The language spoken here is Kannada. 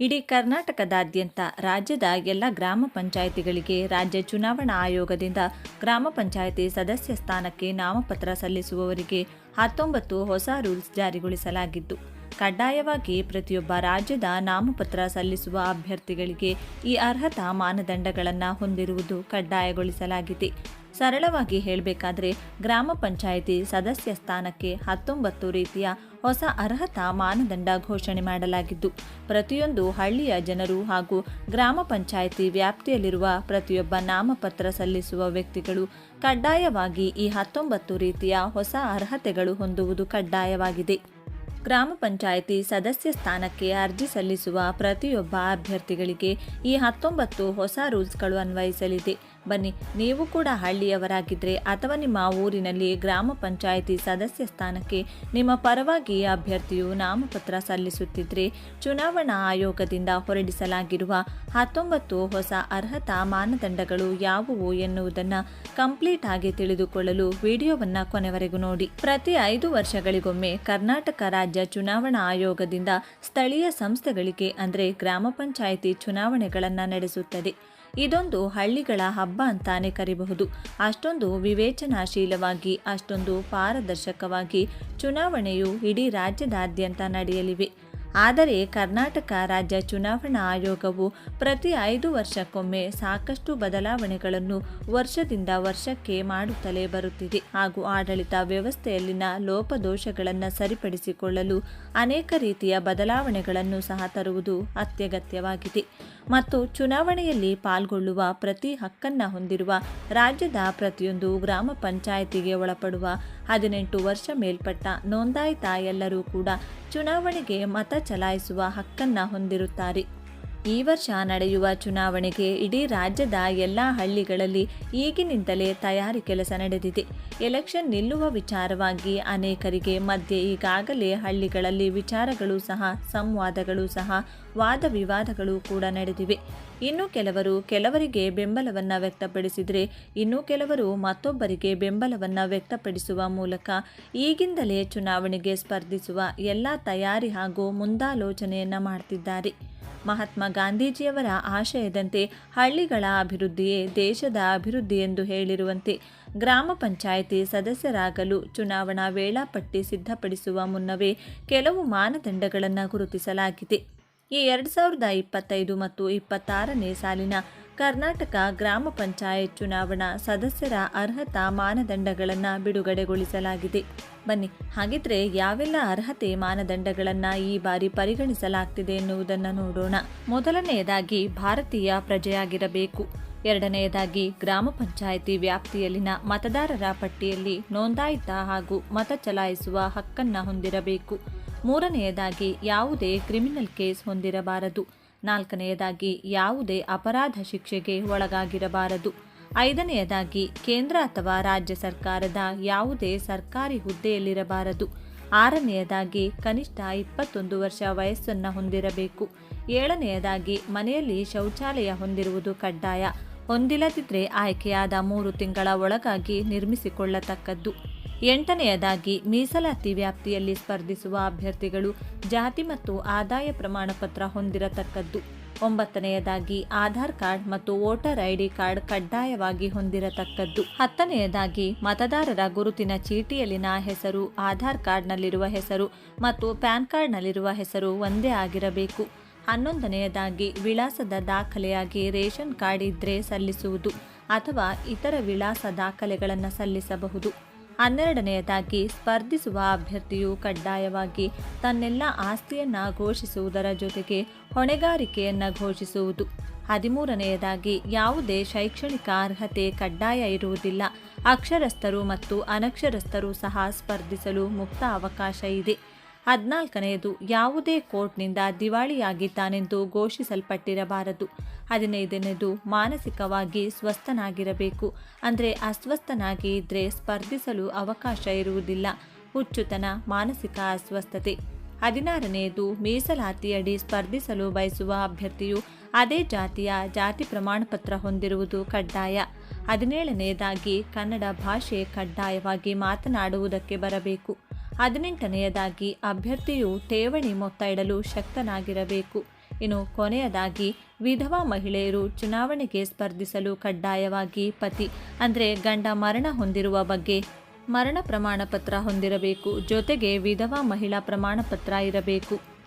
ಇಡೀ ಕರ್ನಾಟಕದಾದ್ಯಂತ ರಾಜ್ಯದ ಎಲ್ಲ ಗ್ರಾಮ ಪಂಚಾಯಿತಿಗಳಿಗೆ ರಾಜ್ಯ ಚುನಾವಣಾ ಆಯೋಗದಿಂದ ಗ್ರಾಮ ಪಂಚಾಯಿತಿ ಸದಸ್ಯ ಸ್ಥಾನಕ್ಕೆ ನಾಮಪತ್ರ ಸಲ್ಲಿಸುವವರಿಗೆ ಹತ್ತೊಂಬತ್ತು ಹೊಸ ರೂಲ್ಸ್ ಜಾರಿಗೊಳಿಸಲಾಗಿದ್ದು ಕಡ್ಡಾಯವಾಗಿ ಪ್ರತಿಯೊಬ್ಬ ರಾಜ್ಯದ ನಾಮಪತ್ರ ಸಲ್ಲಿಸುವ ಅಭ್ಯರ್ಥಿಗಳಿಗೆ ಈ ಅರ್ಹತಾ ಮಾನದಂಡಗಳನ್ನು ಹೊಂದಿರುವುದು ಕಡ್ಡಾಯಗೊಳಿಸಲಾಗಿದೆ. ಸರಳವಾಗಿ ಹೇಳಬೇಕಾದರೆ ಗ್ರಾಮ ಪಂಚಾಯಿತಿ ಸದಸ್ಯ ಸ್ಥಾನಕ್ಕೆ ಹತ್ತೊಂಬತ್ತು ರೀತಿಯ ಹೊಸ ಅರ್ಹತಾ ಮಾನದಂಡ ಘೋಷಣೆ ಮಾಡಲಾಗಿದ್ದು, ಪ್ರತಿಯೊಂದು ಹಳ್ಳಿಯ ಜನರು ಹಾಗೂ ಗ್ರಾಮ ಪಂಚಾಯಿತಿ ವ್ಯಾಪ್ತಿಯಲ್ಲಿರುವ ಪ್ರತಿಯೊಬ್ಬ ನಾಮಪತ್ರ ಸಲ್ಲಿಸುವ ವ್ಯಕ್ತಿಗಳು ಕಡ್ಡಾಯವಾಗಿ ಈ ಹತ್ತೊಂಬತ್ತು ರೀತಿಯ ಹೊಸ ಅರ್ಹತೆಗಳು ಹೊಂದುವುದು ಕಡ್ಡಾಯವಾಗಿದೆ. ಗ್ರಾಮ ಪಂಚಾಯಿತಿ ಸದಸ್ಯ ಸ್ಥಾನಕ್ಕೆ ಅರ್ಜಿ ಸಲ್ಲಿಸುವ ಪ್ರತಿಯೊಬ್ಬ ಅಭ್ಯರ್ಥಿಗಳಿಗೆ ಈ ಹತ್ತೊಂಬತ್ತು ಹೊಸ ರೂಲ್ಸ್ಗಳು ಅನ್ವಯಿಸಲಿದೆ. ಬನ್ನಿ, ನೀವು ಕೂಡ ಹಳ್ಳಿಯವರಾಗಿದ್ದರೆ ಅಥವಾ ನಿಮ್ಮ ಊರಿನಲ್ಲಿ ಗ್ರಾಮ ಪಂಚಾಯಿತಿ ಸದಸ್ಯ ಸ್ಥಾನಕ್ಕೆ ನಿಮ್ಮ ಪರವಾಗಿ ಅಭ್ಯರ್ಥಿಯು ನಾಮಪತ್ರ ಸಲ್ಲಿಸುತ್ತಿದ್ದರೆ ಚುನಾವಣಾ ಆಯೋಗದಿಂದ ಹೊರಡಿಸಲಾಗಿರುವ ಹತ್ತೊಂಬತ್ತು ಹೊಸ ಅರ್ಹತಾ ಮಾನದಂಡಗಳು ಯಾವುವು ಎನ್ನುವುದನ್ನು ಕಂಪ್ಲೀಟ್ ಆಗಿ ತಿಳಿದುಕೊಳ್ಳಲು ವಿಡಿಯೋವನ್ನು ಕೊನೆವರೆಗೂ ನೋಡಿ. ಪ್ರತಿ ಐದು ವರ್ಷಗಳಿಗೊಮ್ಮೆ ಕರ್ನಾಟಕ ರಾಜ್ಯ ಚುನಾವಣಾ ಆಯೋಗದಿಂದ ಸ್ಥಳೀಯ ಸಂಸ್ಥೆಗಳಿಗೆ, ಅಂದರೆ ಗ್ರಾಮ ಪಂಚಾಯಿತಿ ಚುನಾವಣೆಗಳನ್ನು ನಡೆಸುತ್ತದೆ. ಇದೊಂದು ಹಳ್ಳಿಗಳ ಹಬ್ಬ ಅಂತಾನೆ ಕರಿಬಹುದು. ಅಷ್ಟೊಂದು ವಿವೇಚನಾಶೀಲವಾಗಿ ಅಷ್ಟೊಂದು ಪಾರದರ್ಶಕವಾಗಿ ಚುನಾವಣೆಯು ಇಡೀ ರಾಜ್ಯದಾದ್ಯಂತ ನಡೆಯಲಿವೆ. ಆದರೆ ಕರ್ನಾಟಕ ರಾಜ್ಯ ಚುನಾವಣಾ ಆಯೋಗವು ಪ್ರತಿ ಐದು ವರ್ಷಕ್ಕೊಮ್ಮೆ ಸಾಕಷ್ಟು ಬದಲಾವಣೆಗಳನ್ನು ವರ್ಷದಿಂದ ವರ್ಷಕ್ಕೆ ಮಾಡುತ್ತಲೇ ಬರುತ್ತಿದೆ. ಹಾಗೂ ಆಡಳಿತ ವ್ಯವಸ್ಥೆಯಲ್ಲಿನ ಲೋಪದೋಷಗಳನ್ನು ಸರಿಪಡಿಸಿಕೊಳ್ಳಲು ಅನೇಕ ರೀತಿಯ ಬದಲಾವಣೆಗಳನ್ನು ಸಹ ತರುವುದು ಅತ್ಯಗತ್ಯವಾಗಿದೆ. ಮತ್ತು ಚುನಾವಣೆಯಲ್ಲಿ ಪಾಲ್ಗೊಳ್ಳುವ ಪ್ರತಿ ಹಕ್ಕನ್ನು ಹೊಂದಿರುವ ರಾಜ್ಯದ ಪ್ರತಿಯೊಂದು ಗ್ರಾಮ ಪಂಚಾಯಿತಿಗೆ ಒಳಪಡುವ ಹದಿನೆಂಟು ವರ್ಷ ಮೇಲ್ಪಟ್ಟ ನೋಂದಾಯಿತ ಎಲ್ಲರೂ ಕೂಡ ಚುನಾವಣೆಗೆ ಮತ ಚಲಾಯಿಸುವ ಹಕ್ಕನ್ನು ಹೊಂದಿರುತ್ತಾರೆ. ಈ ವರ್ಷ ನಡೆಯುವ ಚುನಾವಣೆಗೆ ಇಡೀ ರಾಜ್ಯದ ಎಲ್ಲ ಹಳ್ಳಿಗಳಲ್ಲಿ ಈಗಿನಿಂದಲೇ ತಯಾರಿ ಕೆಲಸ ನಡೆದಿದೆ. ಎಲೆಕ್ಷನ್ ನಿಲ್ಲುವ ವಿಚಾರವಾಗಿ ಅನೇಕರಿಗೆ ಮಧ್ಯೆ ಈಗಾಗಲೇ ಹಳ್ಳಿಗಳಲ್ಲಿ ವಿಚಾರಗಳು ಸಹ, ಸಂವಾದಗಳು ಸಹ, ವಾದ ವಿವಾದಗಳು ಕೂಡ ನಡೆದಿವೆ. ಇನ್ನು ಕೆಲವರು ಕೆಲವರಿಗೆ ಬೆಂಬಲವನ್ನು ವ್ಯಕ್ತಪಡಿಸಿದರೆ, ಇನ್ನು ಕೆಲವರು ಮತ್ತೊಬ್ಬರಿಗೆ ಬೆಂಬಲವನ್ನು ವ್ಯಕ್ತಪಡಿಸುವ ಮೂಲಕ ಈಗಿಂದಲೇ ಚುನಾವಣೆಗೆ ಸ್ಪರ್ಧಿಸುವ ಎಲ್ಲ ತಯಾರಿ ಹಾಗೂ ಮುಂದಾಲೋಚನೆಯನ್ನು ಮಾಡ್ತಿದ್ದಾರೆ. ಮಹಾತ್ಮ ಗಾಂಧೀಜಿಯವರ ಆಶಯದಂತೆ ಹಳ್ಳಿಗಳ ಅಭಿವೃದ್ಧಿಯೇ ದೇಶದ ಅಭಿವೃದ್ಧಿ ಎಂದು ಹೇಳಿರುವಂತೆ ಗ್ರಾಮ ಪಂಚಾಯಿತಿ ಸದಸ್ಯರಾಗಲು ಚುನಾವಣಾ ವೇಳಾಪಟ್ಟಿ ಸಿದ್ಧಪಡಿಸುವ ಮುನ್ನವೇ ಕೆಲವು ಮಾನದಂಡಗಳನ್ನು ಗುರುತಿಸಲಾಗಿದೆ. ಈ ಎರಡು ಸಾವಿರದ ಇಪ್ಪತ್ತೈದು ಮತ್ತು ಇಪ್ಪತ್ತಾರನೇ ಸಾಲಿನ ಕರ್ನಾಟಕ ಗ್ರಾಮ ಪಂಚಾಯತ್ ಚುನಾವಣಾ ಸದಸ್ಯರ ಅರ್ಹತಾ ಮಾನದಂಡಗಳನ್ನು ಬಿಡುಗಡೆಗೊಳಿಸಲಾಗಿದೆ. ಬನ್ನಿ, ಹಾಗಿದ್ರೆ ಯಾವೆಲ್ಲ ಅರ್ಹತೆ ಮಾನದಂಡಗಳನ್ನು ಈ ಬಾರಿ ಪರಿಗಣಿಸಲಾಗ್ತಿದೆ ಎನ್ನುವುದನ್ನು ನೋಡೋಣ. ಮೊದಲನೆಯದಾಗಿ ಭಾರತೀಯ ಪ್ರಜೆಯಾಗಿರಬೇಕು. ಎರಡನೆಯದಾಗಿ ಗ್ರಾಮ ಪಂಚಾಯಿತಿ ವ್ಯಾಪ್ತಿಯಲ್ಲಿನ ಮತದಾರರ ಪಟ್ಟಿಯಲ್ಲಿ ನೋಂದಾಯಿತ ಹಾಗೂ ಮತ ಚಲಾಯಿಸುವ ಹಕ್ಕನ್ನು ಹೊಂದಿರಬೇಕು. ಮೂರನೆಯದಾಗಿ ಯಾವುದೇ ಕ್ರಿಮಿನಲ್ ಕೇಸ್ ಹೊಂದಿರಬಾರದು. ನಾಲ್ಕನೆಯದಾಗಿ, ಯಾವುದೇ ಅಪರಾಧ ಶಿಕ್ಷೆಗೆ ಒಳಗಾಗಿರಬಾರದು. ಐದನೆಯದಾಗಿ, ಕೇಂದ್ರ ಅಥವಾ ರಾಜ್ಯ ಸರ್ಕಾರದ ಯಾವುದೇ ಸರ್ಕಾರಿ ಹುದ್ದೆಯಲ್ಲಿರಬಾರದು. ಆರನೆಯದಾಗಿ, ಕನಿಷ್ಠ ಇಪ್ಪತ್ತೊಂದು ವರ್ಷ ವಯಸ್ಸನ್ನು ಹೊಂದಿರಬೇಕು. ಏಳನೆಯದಾಗಿ, ಮನೆಯಲ್ಲಿ ಶೌಚಾಲಯ ಹೊಂದಿರುವುದು ಕಡ್ಡಾಯ. ಹೊಂದಿಲ್ಲದಿದ್ದರೆ ಆಯ್ಕೆಯಾದ ಮೂರು ತಿಂಗಳ ಒಳಗಾಗಿ ನಿರ್ಮಿಸಿಕೊಳ್ಳತಕ್ಕದ್ದು. ಎಂಟನೆಯದಾಗಿ ಮೀಸಲಾತಿ ವ್ಯಾಪ್ತಿಯಲ್ಲಿ ಸ್ಪರ್ಧಿಸುವ ಅಭ್ಯರ್ಥಿಗಳು ಜಾತಿ ಮತ್ತು ಆದಾಯ ಪ್ರಮಾಣ ಪತ್ರ ಹೊಂದಿರತಕ್ಕದ್ದು. ಒಂಬತ್ತನೆಯದಾಗಿ ಆಧಾರ್ ಕಾರ್ಡ್ ಮತ್ತು ವೋಟರ್ ಐಡಿ ಕಾರ್ಡ್ ಕಡ್ಡಾಯವಾಗಿ ಹೊಂದಿರತಕ್ಕದ್ದು. ಹತ್ತನೆಯದಾಗಿ ಮತದಾರರ ಗುರುತಿನ ಚೀಟಿಯಲ್ಲಿನ ಹೆಸರು, ಆಧಾರ್ ಕಾರ್ಡ್ನಲ್ಲಿರುವ ಹೆಸರು ಮತ್ತು ಪ್ಯಾನ್ ಕಾರ್ಡ್ನಲ್ಲಿರುವ ಹೆಸರು ಒಂದೇ ಆಗಿರಬೇಕು. ಹನ್ನೊಂದನೆಯದಾಗಿ ವಿಳಾಸದ ದಾಖಲೆಯಾಗಿ ರೇಷನ್ ಕಾರ್ಡ್ ಇದ್ರೆ ಸಲ್ಲಿಸುವುದು ಅಥವಾ ಇತರ ವಿಳಾಸ ದಾಖಲೆಗಳನ್ನು ಸಲ್ಲಿಸಬಹುದು. ಹನ್ನೆರಡನೆಯದಾಗಿ ಸ್ಪರ್ಧಿಸುವ ಅಭ್ಯರ್ಥಿಯು ಕಡ್ಡಾಯವಾಗಿ ತನ್ನೆಲ್ಲ ಆಸ್ತಿಯನ್ನು ಘೋಷಿಸುವುದರ ಜೊತೆಗೆ ಹೊಣೆಗಾರಿಕೆಯನ್ನು ಘೋಷಿಸುವುದು. ಹದಿಮೂರನೆಯದಾಗಿ ಯಾವುದೇ ಶೈಕ್ಷಣಿಕ ಅರ್ಹತೆ ಕಡ್ಡಾಯ ಇರುವುದಿಲ್ಲ. ಅಕ್ಷರಸ್ಥರು ಮತ್ತು ಅನಕ್ಷರಸ್ಥರು ಸಹ ಸ್ಪರ್ಧಿಸಲು ಮುಕ್ತ ಅವಕಾಶ ಇದೆ. ಹದಿನಾಲ್ಕನೆಯದು ಯಾವುದೇ ಕೋರ್ಟ್ನಿಂದ ದಿವಾಳಿಯಾಗಿದ್ದಾನೆಂದು ಘೋಷಿಸಲ್ಪಟ್ಟಿರಬಾರದು. ಹದಿನೈದನೇದು ಮಾನಸಿಕವಾಗಿ ಸ್ವಸ್ಥನಾಗಿರಬೇಕು. ಅಂದರೆ ಅಸ್ವಸ್ಥನಾಗಿ ಇದ್ದರೆ ಸ್ಪರ್ಧಿಸಲು ಅವಕಾಶ ಇರುವುದಿಲ್ಲ. ಹುಚ್ಚುತನ, ಮಾನಸಿಕ ಅಸ್ವಸ್ಥತೆ. ಹದಿನಾರನೆಯದು ಮೀಸಲಾತಿಯಡಿ ಸ್ಪರ್ಧಿಸಲು ಬಯಸುವ ಅಭ್ಯರ್ಥಿಯು ಅದೇ ಜಾತಿಯ ಜಾತಿ ಪ್ರಮಾಣಪತ್ರ ಹೊಂದಿರುವುದು ಕಡ್ಡಾಯ. ಹದಿನೇಳನೆಯದಾಗಿ ಕನ್ನಡ ಭಾಷೆ ಕಡ್ಡಾಯವಾಗಿ ಮಾತನಾಡುವುದಕ್ಕೆ ಬರಬೇಕು. ಹದಿನೆಂಟನೆಯದಾಗಿ ಅಭ್ಯರ್ಥಿಯು ಠೇವಣಿ ಮೊತ್ತ ಇಡಲು ಶಕ್ತನಾಗಿರಬೇಕು. ಇನ್ನು ಕೊನೆಯದಾಗಿ ವಿಧವಾ ಮಹಿಳೆಯರು ಚುನಾವಣೆಗೆ ಸ್ಪರ್ಧಿಸಲು ಕಡ್ಡಾಯವಾಗಿ ಪತಿ. ಅಂದರೆ ಗಂಡ ಮರಣ ಹೊಂದಿರುವ ಬಗ್ಗೆ ಮರಣ ಪ್ರಮಾಣ ಪತ್ರ ಹೊಂದಿರಬೇಕು. ಜೊತೆಗೆ ವಿಧವಾ ಮಹಿಳಾ ಪ್ರಮಾಣ ಪತ್ರ ಇರಬೇಕು.